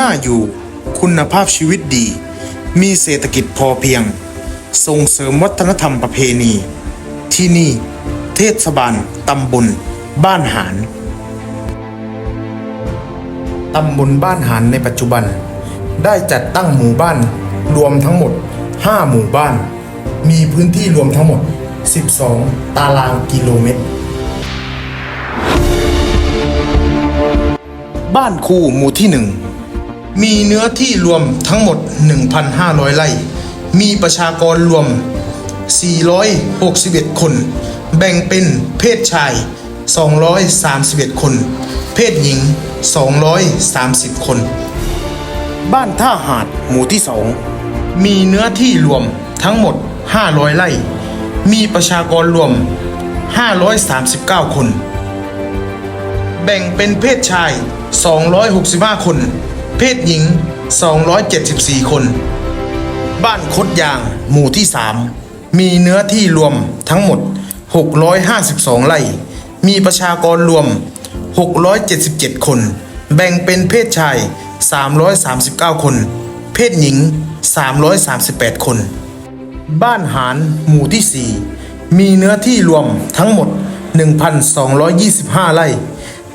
น่าอยู่ คุณภาพชีวิตดี มีเศรษฐกิจพอเพียง ส่งเสริมวัฒนธรรมประเพณี ที่นี่ เทศบาลตำบล บ้านหานตำบลบ้านหานในปัจจุบัน ได้จัดตั้งหมู่บ้านรวมทั้งหมด 5 หมู่บ้าน มีพื้นที่รวมทั้งหมด 12 ตารางกิโลเมตร บ้านคู่หมู่ที่หนึ่ง มีเนื้อที่รวมทั้งหมด 1,500 ไร่ มีประชากรรวม 461 คน แบ่งเป็นเพศชาย 231 คน เพศหญิง 230 คน บ้านท่าหาดหมู่ที่สองมีเนื้อที่รวมทั้งหมด 500 ไร่ มีประชากรรวม 539 คน แบ่งเป็นเพศชาย 265 คน เพศหญิง 274 คน บ้านคดยางหมู่ที่ 3 มีเนื้อที่รวมทั้งหมด 652 ไร่ มีประชากรรวม 677 คน แบ่งเป็นเพศชาย 339 คน เพศหญิง 338 คน บ้านหารหมู่ที่ 4 มีเนื้อที่รวมทั้งหมด 1,225 ไร่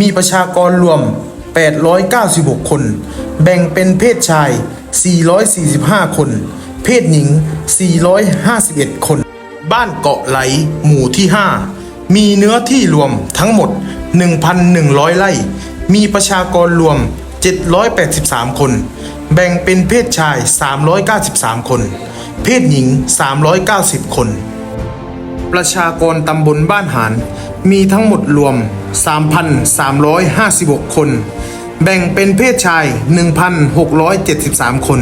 มีประชากรรวม 896 คน แบ่งเป็นเพศชาย 445 คน เพศหญิง 451 คน บ้านเกาะไหล หมู่ที่ 5 มีเนื้อที่รวมทั้งหมด 1,100 ไร่ มีประชากรรวม 783 คน แบ่งเป็นเพศชาย 393 คน เพศหญิง 390 คน ประชากรตำบลบ้านหารมีทั้งหมดรวม 3,356 คน แบ่งเป็นเพศชาย 1,673 คน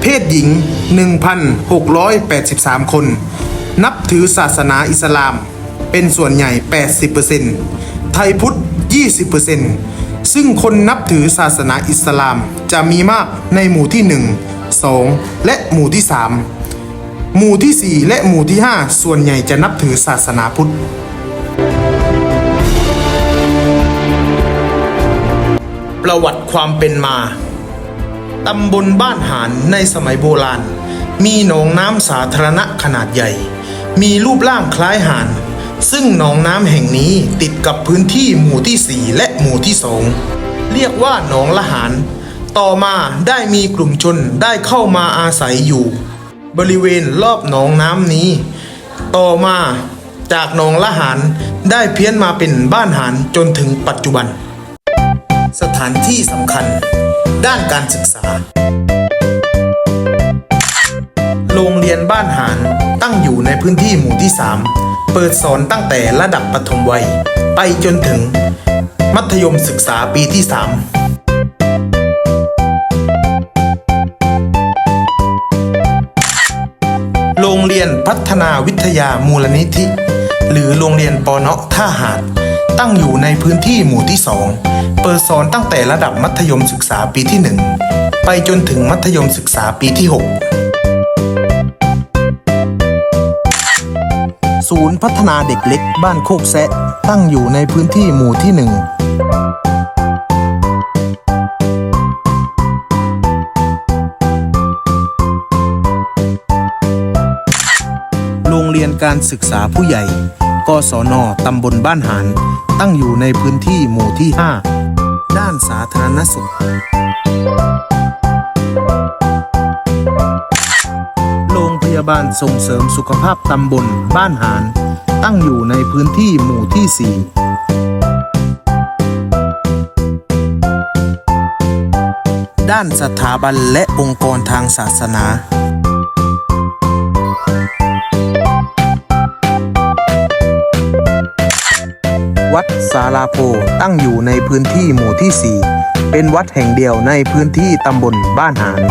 เพศหญิง 1,683 คน นับถือศาสนาอิสลาม เป็นส่วนใหญ่ 80%ไทยพุทธ 20%ซึ่งคนนับถือศาสนาอิสลามจะมีมากในหมู่ที่ 1 2 และหมู่ที่ 3 หมู่ที่ 4 และหมู่ที่ 5 ส่วนใหญ่จะนับถือศาสนาพุทธ ประวัติความเป็นมา ตำบลบ้านหานในสมัยโบราณ มีหนองน้ำสาธารณะขนาดใหญ่ มีรูปร่างคล้ายหานซึ่งหนองน้ำแห่งนี้ติดกับพื้นที่หมู่ที่ 4 และหมู่ที่2เรียกว่าหนองละหาน ต่อมาได้มีกลุ่มชนได้เข้ามาอาศัยอยู่ บริเวณรอบหนองน้ำนี้ ต่อมาจากหนองละหานได้เพี้ยนมาเป็นบ้านหานจนถึงปัจจุบัน สถานที่สำคัญ ด้านการศึกษา โรงเรียนบ้านหานตั้งอยู่ในพื้นที่หมู่ที่ 3 เปิดสอนตั้งแต่ระดับปฐมวัย ไปจนถึง มัธยมศึกษาปีที่ 3 เรียนพัฒนาวิทยามูลนิธิ หรือโรงเรียนปอนาะท่าหาด ตั้งอยู่ในพื้นที่หมู่ที่ 2 เปิดสอนตั้งแต่ระดับมัธยมศึกษาปีที่ 1 ไปจนถึงมัธยมศึกษาปีที่ 6 ศูนย์พัฒนาเด็กเล็กบ้านโคกแซะ ตั้งอยู่ในพื้นที่หมู่ที่ 1 รียนการศึกษาผู้ใหญ่ กศนตำบลบ้านหาน ตั้งอยู่ในพื้นที่หมู่ที่ 5 ด้านสาธารณสุข โรงพยาบาลส่งเสริมสุขภาพตำบลบ้านหาน ตั้งอยู่ในพื้นที่หมู่ที่ 4ด้านสถาบันและองค์กรทางศาสนา วัดสาราโพตั้งอยู่ในพื้นที่หมู่ที่ 4 เป็นวัดแห่งเดียวในพื้นที่ตำบลบ้านหาน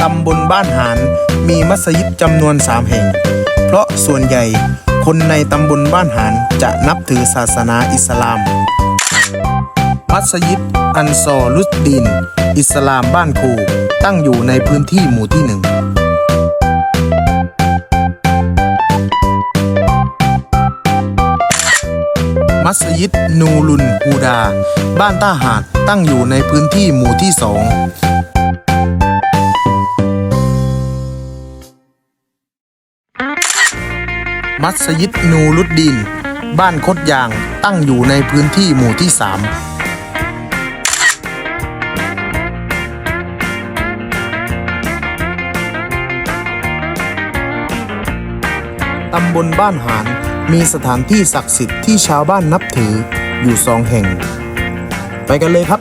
ตำบลบ้านหานมีมัสยิดจำนวนสามแห่ง เพราะส่วนใหญ่คนในตำบลบ้านหานจะนับถือศาสนาอิสลาม มัสยิดอันซอรุสดีนอิสลามบ้านคูตั้งอยู่ในพื้นที่หมู่ที่หนึ่ง มัสยิดนูรุนฮูดา บ้านต้าหาดตั้งอยู่ในพื้นที่หมู่ที่สองมัสยิดนูรุดดีนบ้านคดยางตั้งอยู่ในพื้นที่หมู่ที่สามตำบลบ้านหาน มีสถานที่ศักดิ์สิทธิ์ที่ชาวบ้านนับถืออยู่สองแห่ง ไปกันเลยครับ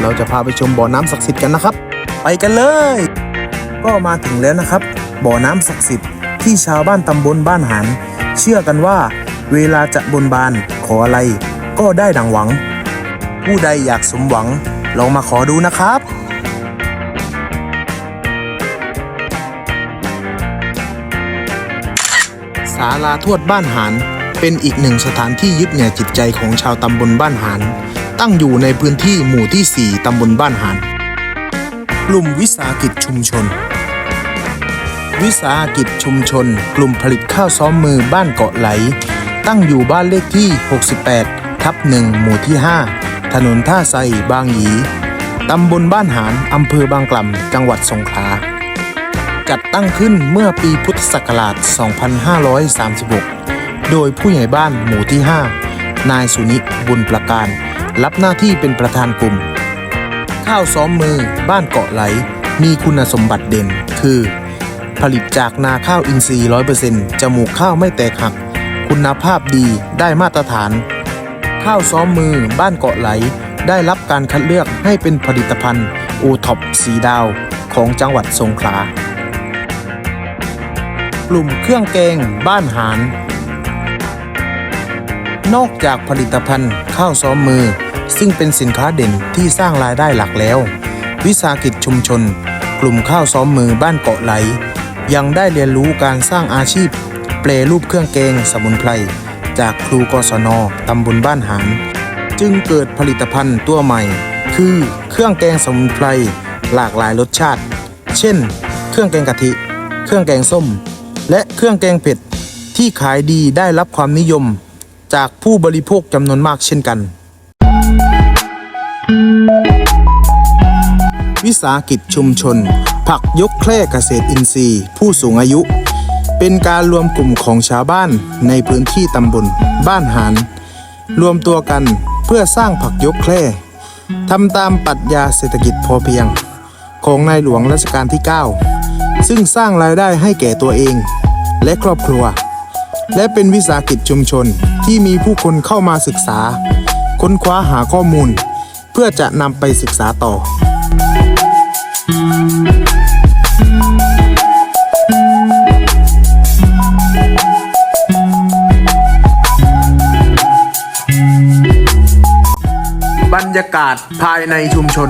เราจะพาไปชมบ่อน้ำศักดิ์สิทธิ์กันนะครับ ไปกันเลย ก็มาถึงแล้วนะครับ บ่อน้ำศักดิ์สิทธิ์ที่ชาวบ้านตำบลบ้านหานเชื่อกันว่า เวลาจะบนบานขออะไร ก็ได้ดังหวัง ผู้ใดอยากสมหวังลองมาขอดูนะครับาลาทวดบ้านหานเป็นอีกหนึ่งสถานที่ยึดเหนี่ยวจิตใจของชาวตำบลบ้านหานตั้งอยู่ในพื้นที่หมู่ที่ 4 ตำบลบ้านหานกลุ่มวิสาหกิจชุมชน วิสาหกิจชุมชน กลุ่มผลิตข้าวซ้อมมือบ้านเกาะไหล ตั้งอยู่บ้านเลขที่ 68 ทับหนึ่งหมู่ที่ 5 ถนนท่าไซบางหยีตำบลบ้านหานอำเภอบางกล่ำจังหวัดสงขลา จัดตั้งขึ้นเมื่อปีพุทธศักราช 2536 โดยผู้ใหญ่บ้านหมู่ที่ 5 นายสุนิบุญประการ รับหน้าที่เป็นประธานกลุ่ม ข้าวซ้อมมือบ้านเกาะไหล มีคุณสมบัติเด่น คือ ผลิตจากนาข้าวอินทรีย์ 100%จมูกข้าวไม่แตกหัก คุณภาพดีได้มาตรฐาน ข้าวซ้อมมือบ้านเกาะไหล ได้รับการคัดเลือกให้เป็นผลิตภัณฑ์โอท็อปสีดาวของจังหวัดสงขลา ลุ่มเครื่องแกงบ้านหารนอกจากผลิตภัณฑ์ข้าวซ้อมมือ ซึ่งเป็นสินค้าเด่นที่สร้างรายได้หลักแล้ว วิสาหกิจชุมชน กลุ่มข้าวซ้อมมือบ้านเกาะไหล ยังได้เรียนรู้การสร้างอาชีพ เปลรูปเครื่องแกงสมุนไพรจากครูกศนตำบลบ้านหาน จึงเกิดผลิตภัณฑ์ตัวใหม่ คือเครื่องแกงสมุนไพรหลากหลายรสชาติ เช่น เครื่องแกงกะทิ เครื่องแกงส้ม และเครื่องแกงเผ็ดที่ขายดีได้รับความนิยมจากผู้บริโภคจำนวนมากเช่นกัน วิสาหกิจชุมชน ผักยกแคร่เกษตรอินทรีย์ ผู้สูงอายุ เป็นการรวมกลุ่มของชาวบ้านในพื้นที่ตำบลบ้านหานรวมตัวกันเพื่อสร้างผักยกแคร่ทำตามปรัชญาเศรษฐกิจพอเพียง ของในหลวงรัชกาลที่ 9 ซึ่งสร้างรายได้ให้แก่ตัวเอง และครอบครัว และเป็นวิสาหกิจชุมชนที่มีผู้คนเข้ามาศึกษา ค้นคว้าหาข้อมูล เพื่อจะนำไปศึกษาต่อ บรรยากาศภายในชุมชน